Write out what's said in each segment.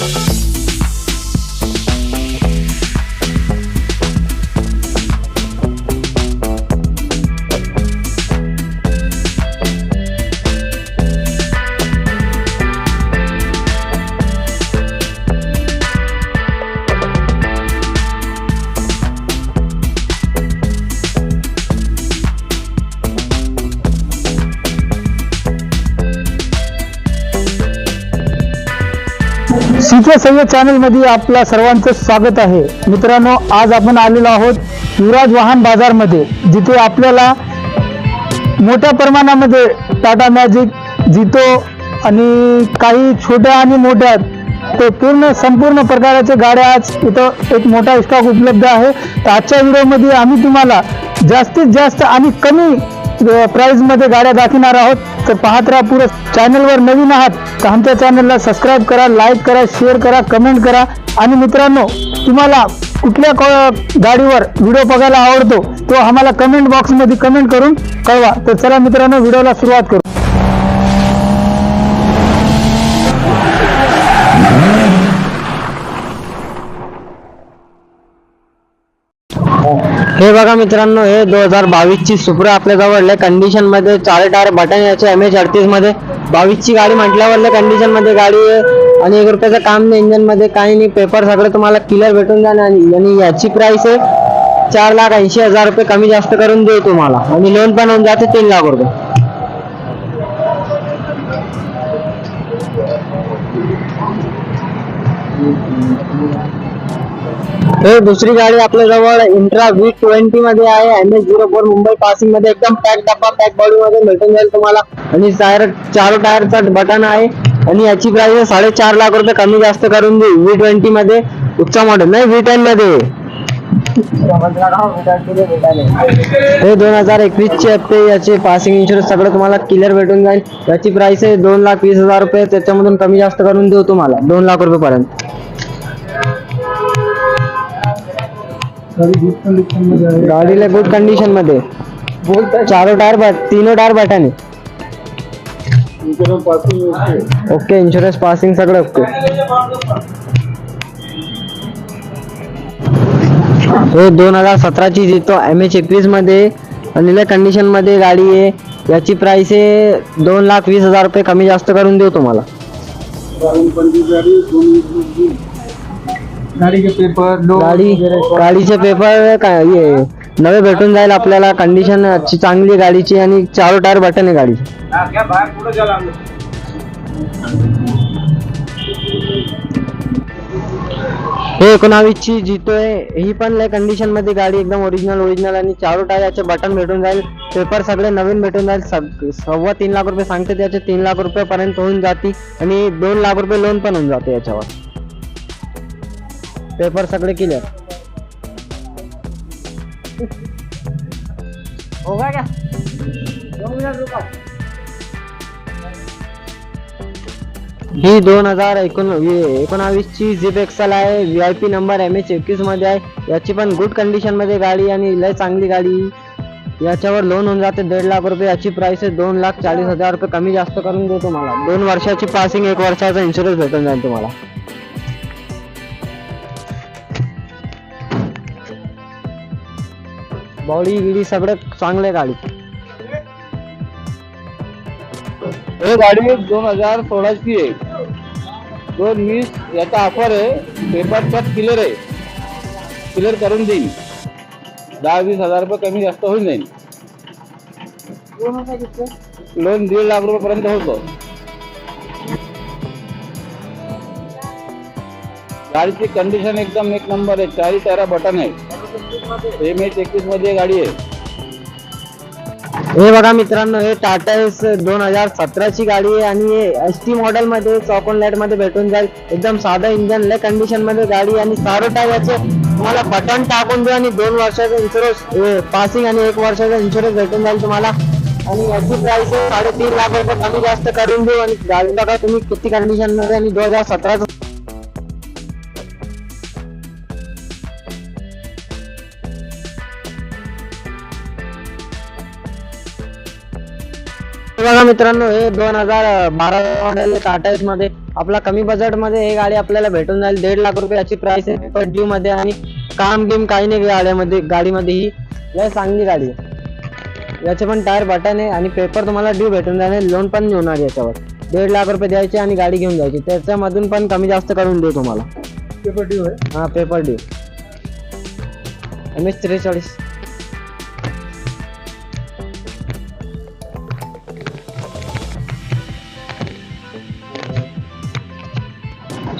Thank सीचे सय्यद चॅनलमध्ये आपल्या सर्वांचं स्वागत आहे. मित्रांनो आज आपण आलेलो आहोत युवराज वाहन बाजारमध्ये जिथे आपल्याला मोठ्या प्रमाणामध्ये टाटा मॅजिक जितो आणि काही छोट्या आणि मोठ्या ते पूर्ण संपूर्ण प्रकाराच्या गाड्या आज इथं एक मोठा स्टॉक उपलब्ध आहे. तर आजच्या व्हिडिओमध्ये आम्ही तुम्हाला जास्तीत जास्त आणि कमी प्राइसमध्ये गाड्या दाखवणार आहोत. तर पाहत राहा पुढे चॅनलवर नवीन आहात तर आमच्या चॅनलला सबस्क्राईब करा लाईक करा शेअर करा कमेंट करा. आणि मित्रांनो तुम्हाला कुठल्या क- गाडीवर व्हिडिओ बघायला आवडतो तो आम्हाला कमेंट बॉक्समध्ये कमेंट करून कळवा. तर चला मित्रांनो व्हिडिओला सुरुवात करू. हे बघा मित्रांनो हे दोन हजार बावीसची सुप्रा आपल्या जवळ कंडिशनमध्ये चार टायर बटन याचे एम एच अडतीसमध्ये. गाडी म्हटल्यावर कंडिशनमध्ये गाडी आहे. आणि एक रुपयाचं काम नाही इंजनमध्ये काही नाही. पेपर सगळं तुम्हाला क्लिअर भेटून जाणार आणि आणि याची प्राइस आहे चार लाख ऐंशी हजार रुपये कमी जास्त करून देऊ तुम्हाला. आणि लोन पण होऊन जाते तीन लाख रुपये. हे दुसरी गाडी आपल्या जवळ इंट्रा व्ही ट्वेंटी मध्ये आहे. M H zero four Mumbai पासिंगमध्ये एकदम पॅक डब्बा पॅक बॉडी मध्ये भेटून जाईल तुम्हाला. आणि टायर चार टायरचा बटन आहे. आणि याची प्राइस साडेचार लाख रुपये कमी जास्त करून देऊ व्ही ट्वेंटी मध्ये. उच्च मॉडेल नाही व्ही टेन मध्ये. हे दोन हजार एकवीस चे हप्ते याचे पासिंग इन्शुरन्स सगळं तुम्हाला क्लिअर भेटून जाईल. याची प्राइस आहे दोन लाख वीस हजार रुपये. त्याच्यामधून कमी जास्त करून देऊ तुम्हाला दोन लाख रुपये पर्यंत गाडीला गुड कंडिशनमध्ये. चारो टायर बट तीनो टायर बटन. आहे ओके इन्शुरन्स पासिंग सगळं ओके. हे दोन हजार सतराची जितो एम एच एकवीसमध्ये आणि कंडिशनमध्ये गाडी आहे याची प्राइस आहे दोन लाख वीस हजार रुपये कमी जास्त करून देऊ तुम्हाला. गाडीचे पेपर गाडी गाडीचे पेपर काय हे नवे भेटून जाईल आपल्याला कंडिशन चांगली आहे गाडीची आणि चार टायर बटन आहे गाडी हे एकोणावीस ची जितो आहे ही पण लय कंडिशनमध्ये गाडी एकदम ओरिजिनल ओरिजिनल आणि चारो टायरचे बटन भेटून जाईल. पेपर सगळे नवीन भेटून जाईल. सग- सव्वा तीन लाख रुपये सांगते त्याचे तीन लाख रुपये पर्यंत होऊन जाते आणि दोन लाख रुपये लोन पण होऊन जाते याच्यावर. पेपर सगळे क्लिअर मिनट रुको ही दोन हजार एकोण एकोणावीस ची झिप एक्सल आहे V I P number M H एकवीसमध्ये आहे. याची पण गुड कंडिशनमध्ये गाडी आणि लय चांगली गाडी. याच्यावर लोन होऊन जाते दीड लाख रुपये. याची प्राइस आहे दोन लाख चाळीस हजार रुपये. कमी जास्त करून देऊ तुम्हाला. दोन वर्षाची पासिंग एक वर्षाचा इन्शुरन्स भेटून जाईल तुम्हाला. बॉडी गिडी सगळं चांगलं आहे गाडी. हे गाडी दोन हजार सोळाची आहे. दोन वीस याचा ऑफर आहे. पेपर कट क्लिअर आहे. क्लिअर करून देईल दहा वीस हजार रुपये कमी जास्त होऊन जाईल लोन दीड लाख रुपये पर्यंत होतो. गाडीची कंडिशन एकदम एक नंबर आहे. चारी टायरा बटन आहे. एम एच एकवीसमध्ये गाडी आहे. हे बघा मित्रांनो हे टाटा एस दोन हजार सतराची गाडी आहे आणि हे एस टी मॉडेल मध्ये चॉकॉन लाइटमध्ये भेटून जाईल. एकदम साधं इंजन लय कंडिशनमध्ये गाडी आणि सारो याचे तुम्हाला बटन टाकून देऊ आणि दोन वर्षाचा इन्शुरन्स पासिंग आणि एक वर्षाचा इन्शुरन्स भेटून जाईल तुम्हाला. आणि याची प्राइस साडेतीन लाख रुपये कमी जास्त करून देऊ आणि गाडी बघा तुम्ही किती कंडिशनमध्ये आणि दोन हजार सतराचं बघा मित्रांनो हे दोन हजार बारा मॉडेल एसमध्ये आपला कमी बजेटमध्ये हे गाडी आपल्याला भेटून जाईल. दीड लाख रुपये याची प्राइस आहे. पण ड्यू मध्ये आणि काम गेम काही नाही गाड्यामध्ये गाडीमध्ये ही लय चांगली गाडी आहे. याचे पण टायर बटन आहे आणि पेपर तुम्हाला ड्यू भेटून जाईल लोन पण होणार याच्यावर. दीड लाख रुपये द्यायचे आणि गाडी घेऊन जायची. त्याच्यामधून पण कमी जास्त करून देऊ तुम्हाला. पेपर ड्यू आहे. हा पेपर ड्यू एम एच त्रेचाळीस.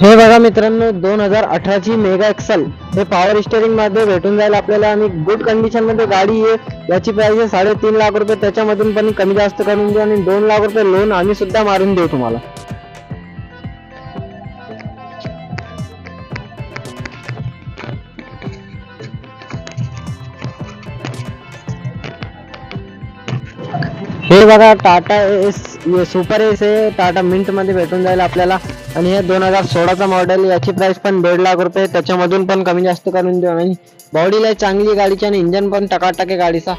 हे बघा मित्रांनो दोन हजार अठराची मेगा एक्सल. हे पॉवर स्टेअरिंगमध्ये भेटून जाईल आपल्याला आणि गुड कंडिशनमध्ये गाडी आहे. याची प्राइस आहे साडेतीन लाख रुपये. त्याच्यामधून पण कमी जास्त करून देऊ आणि दोन लाख रुपये लोन आम्ही सुद्धा मारून देऊ तुम्हाला. हे बघा टाटा एस सुपर एस हे टाटा मिंटमध्ये भेटून जाईल आपल्याला. आणि हे दोन हजार सोळाचा मॉडेल याची प्राइस पण दीड लाख रुपये. त्याच्यामधून पण कमी जास्त करून देऊ आणि बॉडीला चांगली गाडीची आणि इंजन पण टकाटक आहे गाडीचा.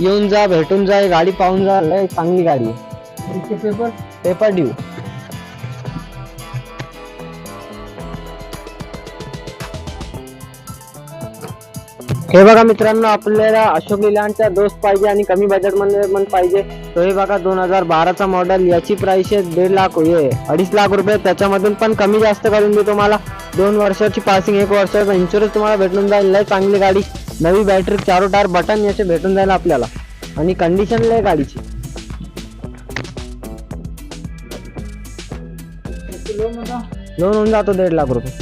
येऊन जा भेटून जा गाडी पाहून जा. लय चांगली गाडी आहे. पेपर पेपर ड्यू हे बघा मित्रांनो आपल्याला अशोक लिलांचा दोस्त पाहिजे आणि कमी बजेटमध्ये पण पाहिजे. तो हे बघा दोन हजार बाराचा मॉडेल याची प्राइस आहे दीड लाख हे अडीच लाख रुपये. त्याच्यामधून पण कमी जास्त करून देऊ तुम्हाला. दोन वर्षाची पासिंग एक वर्षाचा इन्शुरन्स तुम्हाला भेटून जाईल. लय चांगली गाडी. नवी बॅटरी चारो टायर बटन याचे भेटून जाईल आपल्याला. आणि कंडिशन लय गाडीची. लोन होऊन जातो दीड लाख रुपये.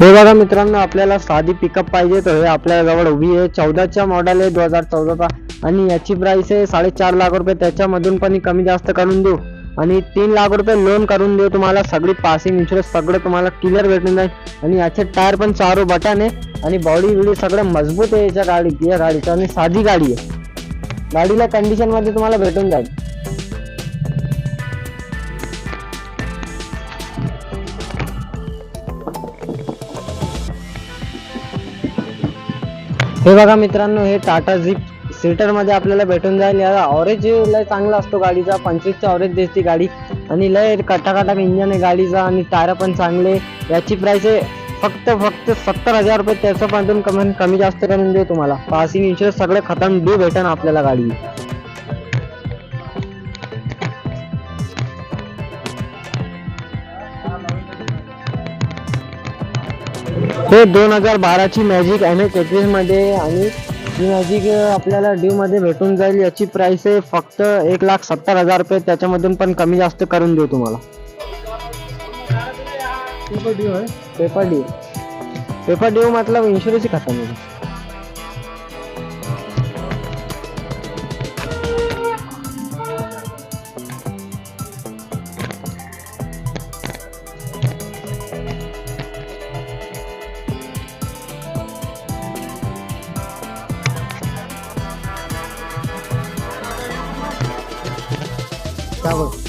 हे बघा मित्रांनो आपल्याला साधी पिकअप पाहिजे तर हे आपल्या जवळ उभी आहे. चौदाच्या मॉडेल आहे दोन हजार चौदाचा आणि याची प्राइस आहे साडेचार लाख रुपये. त्याच्यामधून पण कमी जास्त करून देऊ. आणि तीन लाख रुपये लोन करून देऊ तुम्हाला. सगळी पासिंग इन्शुरन्स सगळं तुम्हाला क्लिअर भेटून जाईल. आणि याचे टायर पण चारो बटन आहे. आणि बॉडी बिडी सगळं मजबूत आहे याच्या गाडी या गाडीचं. आणि साधी गाडी आहे. गाडीला कंडिशनमध्ये तुम्हाला भेटून जाईल. हे बघा मित्रांनो हे टाटा झिप सीटरमध्ये आपल्याला भेटून जाईल. याला ऑरेंज लय चांगला असतो गाडीचा. पंचवीसचा ऑरेंज देते गाडी. आणि लय कटाकटाक इंजन आहे गाडीचा आणि टायर पण चांगले याची प्राईस आहे फक्त फक्त सत्तर हजार रुपये. त्याच्यापासून कमी कमी जास्त करून देऊ तुम्हाला. पासिंग इन्शुरन्स सगळे खतम डू भेटेन आपल्याला गाडी हे दोन हजार बाराची मॅजिक एम एच एकवीसमध्ये आणि ही मॅजिक आपल्याला ड्यू मध्ये भेटून जाईल. याची प्राइस आहे फक्त एक लाख सत्तर हजार रुपये. त्याच्यामधून पण कमी जास्त करून देऊ तुम्हाला. पेपर ड्यू आहे. पेपर ड्यू पेपर ड्यू मतलब इन्शुरन्स ही खत्म 到了。